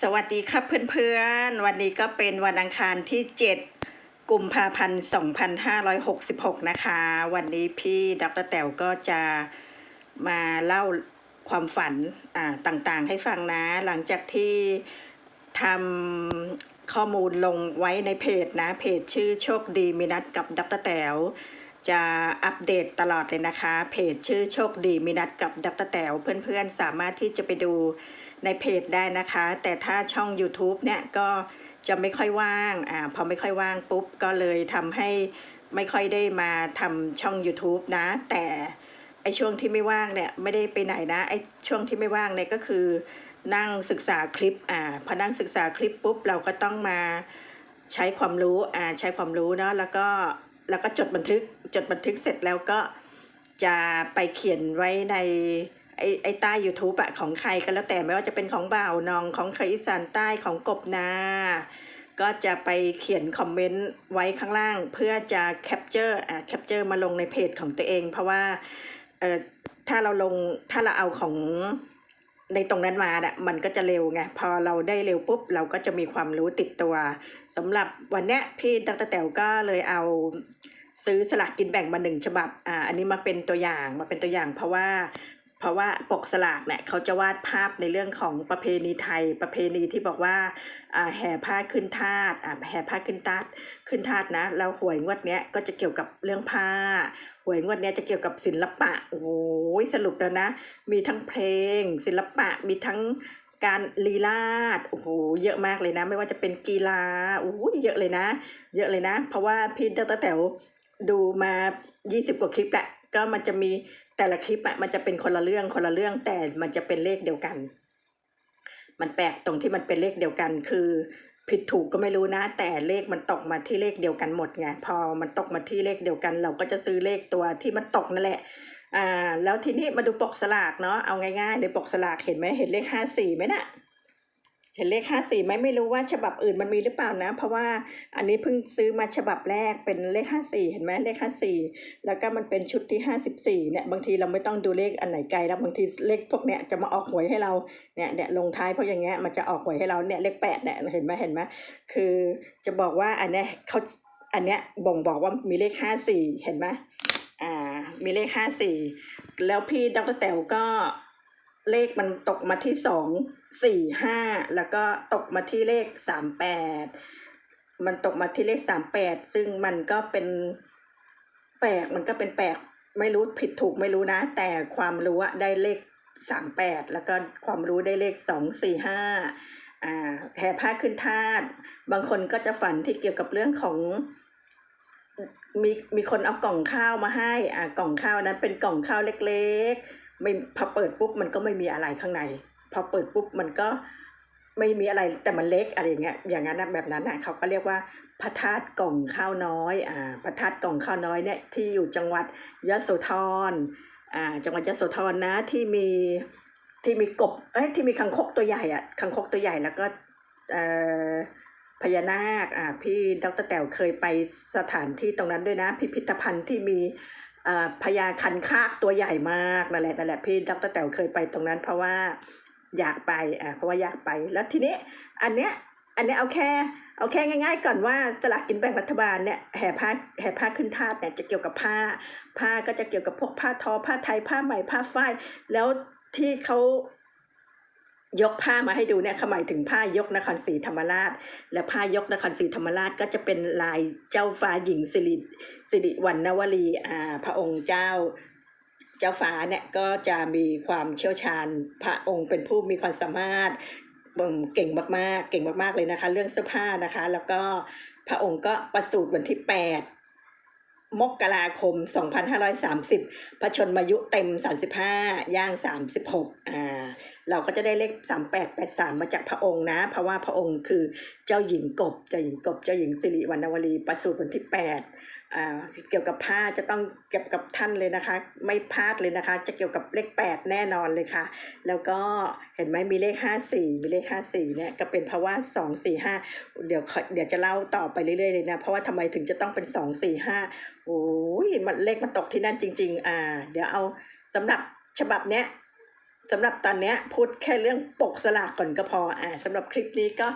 สวัสดีครับเพื่อนๆ วันนี้ก็เป็นวันอังคารที่ 7 กุมภาพันธ์ 2566 นะคะ วันนี้พี่ดรแต๋วก็จะมาเล่าความฝันอ่าต่างๆ ให้ฟังนะ หลังจากที่ทำข้อมูลลงไว้ในเพจนะ เพจชื่อโชคดีมีนัดกับดรแต๋ว จะอัปเดตตลอดเลยนะคะ เพจชื่อโชคดีมีนัดกับดรแต๋วเพื่อนๆ สามารถที่จะไปดูในเพจได้นะคะ แต่ถ้าช่อง YouTube เนี่ยก็จะไม่ค่อยว่างอ่าพอไม่ค่อยว่างปุ๊บ ก็เลยทำให้ไม่ค่อยได้มาทำช่อง YouTube นะ แต่ไอช่วงที่ไม่ว่างเนี่ยไม่ได้ไปไหนนะไอช่วงที่ไม่ว่างเนี่ยก็คือ นั่งศึกษาคลิปอ่าพอนั่งศึกษาคลิปปุ๊บเราก็ต้องมาใช้ความรู้อ่าใช้ความรู้เนาะแล้วก็ แล้วก็จดบันทึกจดบันทึกเสร็จแล้วก็จะไปเขียนไว้ในไอ้ไอ้ใต้ YouTube อะของใครก็แล้วแต่ไม่ว่าจะเป็นของบ่าวนองของเคยอีสานใต้ของกบนา ก็จะไปเขียนคอมเมนต์ไว้ข้างล่าง เพื่อจะแคปเจอร์อะแคปเจอร์มาลงในเพจของตัวเอง เพราะว่าเอ่อถ้าเราลงถ้าเราเอาของ ในตรงนั้นมาน่ะมันก็จะเร็วไงพอเราได้เร็วปุ๊บ เราก็จะมีความรู้ติดตัวสำหรับวันเนี้ยพี่ดรแต๋วก็เลยเอาซื้อสลากกินแบ่งมาหนึ่งฉบับอ่าอันนี้มาเป็นตัวอย่างมาเป็นตัวอย่าง เพราะว่า ราะว่าปกสลากเนี่ยเขาจะวาดภาพในเรื่องของประเพณีไทย ประเพณีที่บอกว่าแห่ผ้าขึ้นทาสอ่าแห่ผ้าขึ้นทาสขึ้นทาสนะแล้วหวยงวดเนี้ยก็จะเกี่ยวกับเรื่องผ้าหวยงวดเนี้ยจะเกี่ยวกับศิลปะ โอ้โหสรุปแล้วนะ มีทั้งเพลง ศิลปะ มีทั้งการลีลาด โอ้โห เยอะมากเลยนะ ไม่ว่าจะเป็นกีฬา โอ้ยเยอะเลยนะ เยอะเลยนะ เพราะว่าพี่ดรแต๋วดูมา 20 กว่าคลิปแหละ ก็มันจะมีแต่ละคลิปอะมันจะเป็นคนละเรื่องคนละเรื่องแต่มันจะเป็นเลขเดียวกัน มันแปลกตรงที่มันเป็นเลขเดียวกัน คือผิดถูกก็ไม่รู้นะ แต่เลขมันตกมาที่เลขเดียวกันหมดไงพอมันตกมาที่เลขเดียวกัน เราก็จะซื้อเลขตัวที่มันตกนั่นแหละอ่าแล้วทีนี้มาดูปกสลากเนาะเอาง่ายๆในปกสลากเห็นไหมเห็นเลขห้าสี่ไหมน่ะ เห็นเลขห้าสี่ไหมไม่รู้ว่าฉบับอื่นมันมีหรือเปล่านะ เพราะว่าอันนี้เพิ่งซื้อมาฉบับแรกเป็นเลขห้าสี่เห็นไหมเลขห้าสี่แล้วก็มันเป็นชุดที่ห้าสิบสี่เนี่ยบางทีเราไม่ต้องดูเลขอันไหนไกลแล้วบางทีเลขพวกเนี้ยจะมาออกหวยให้เราเนี่ยเนี่ยลงท้ายเพราะอย่างเงี้ยมันจะออกหวยให้เราเนี่ยเลขแปดเนี่ยเห็นไหมเห็นไหมคือจะบอกว่าอันเนี้ยเขาอันเนี้ยบ่งบอกว่ามีเลขห้าสี่เห็นไหมอ่ามีเลขห้าสี่แล้วพี่ดรแต๋วก็ เลขมันตกมาที่สองสี่ห้าแล้วก็ตกมาที่เลขสามแปดมันตกมาที่เลขสามแปดซึ่งมันก็เป็นแปลกมันก็เป็นแปลกไม่รู้ผิดถูกไม่รู้นะ แต่ความรู้ได้เลขสามแปดแล้วก็ความรู้ได้เลขสองสี่ห้าอ่าแห่ผ้าขึ้นทาสบางคนก็จะฝันที่เกี่ยวกับเรื่องของมีมีคนเอากล่องข้าวมาให้อ่ากล่องข้าวนั้นเป็นกล่องข้าวเล็กๆ ไม่พอเปิดปุ๊บมันก็ไม่มีอะไรข้างใน พอเปิดปุ๊บมันก็ไม่มีอะไรแต่มันเล็กอะไรอย่างเงี้ยอย่างนั้นแบบนั้นนะเขาก็เรียกว่าพระธาตุกล่องข้าวน้อยอ่าพระธาตุกล่องข้าวน้อยเนี่ยที่อยู่จังหวัดยโสธรอ่าจังหวัดยโสธรนะที่มีที่มีกบเอ้ยที่มีคังคกตัวใหญ่อะคังคกตัวใหญ่แล้วก็เอ่อพญานาคอ่าพี่ดรแต๋วเคยไปสถานที่ตรงนั้นด้วยนะ พิพิธภัณฑ์ที่มี พญาคันคากตัวใหญ่มากนั่นแหละนั่นแหละพี่ดรแต๋วเคยไปตรงนั้น เพราะว่าอยากไปอ่าเพราะว่าอยากไปแล้วทีนี้อันเนี้ยอันเนี้ยเอาแค่เอาแค่ง่าย ๆ ก่อนว่าสลากกินแบ่งรัฐบาลเนี่ยแห่ผ้าแห่ผ้าขึ้นทาสเนี่ยจะเกี่ยวกับผ้า ผ้าก็จะเกี่ยวกับพวกผ้าทอผ้าไทยผ้าไหมผ้าฝ้ายแล้วที่เขา ยกผ้ามาให้ดูเนี่ยเขาหมายถึงผ้ายกนครศรีธรรมราช และผ้ายกนครศรีธรรมราชก็จะเป็นลายเจ้าฟ้าหญิงสิริสิริวัณณวลีอ่าพระองค์เจ้าเจ้าฟ้าเนี่ยก็จะมีความเชี่ยวชาญพระองค์เป็นผู้มีความสามารถบ่งเก่งมากๆ เก่งมากๆเลยนะคะ เรื่องเสื้อผ้านะคะ แล้วก็พระองค์ก็ประสูติวันที่ 8 มกราคม 2530 พระชนมายุเต็ม 35 ย่าง 36 อ่า เราก็จะได้เลข 3883 มาจากพระองค์นะ เพราะว่าพระองค์คือเจ้าหญิงกบ เจ้าหญิงกบ เจ้าหญิงสิริวัณณวลีประสูติวันที่8อ่าเกี่ยวกับผ้าจะต้องเกี่ยวกับท่านเลยนะคะ ไม่พลาดเลยนะคะ จะเกี่ยวกับเลข 8 แน่นอนเลยค่ะ แล้วก็เห็นไหมมีเลข 54 มีเลข 54เนี่ยก็เป็นเพราะว่า 245 เดี๋ยวขอเดี๋ยวจะเล่าต่อไปเรื่อยๆเลยนะ เพราะว่าทำไมถึงจะต้องเป็น 245 โอ้ยมันเลขมันตกที่นั่นจริง ๆ อ่า เดี๋ยวเอาสำหรับฉบับเนี้ย สำหรับตอนนี้พูดแค่เรื่องปกสลากก่อนก็พออ่าสำหรับคลิปนี้ก็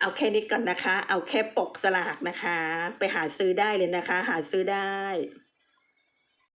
เอาแค่นี้ก่อนนะคะ เอาแค่ปกสลากนะคะ ไปหาซื้อได้เลยนะคะ หาซื้อได้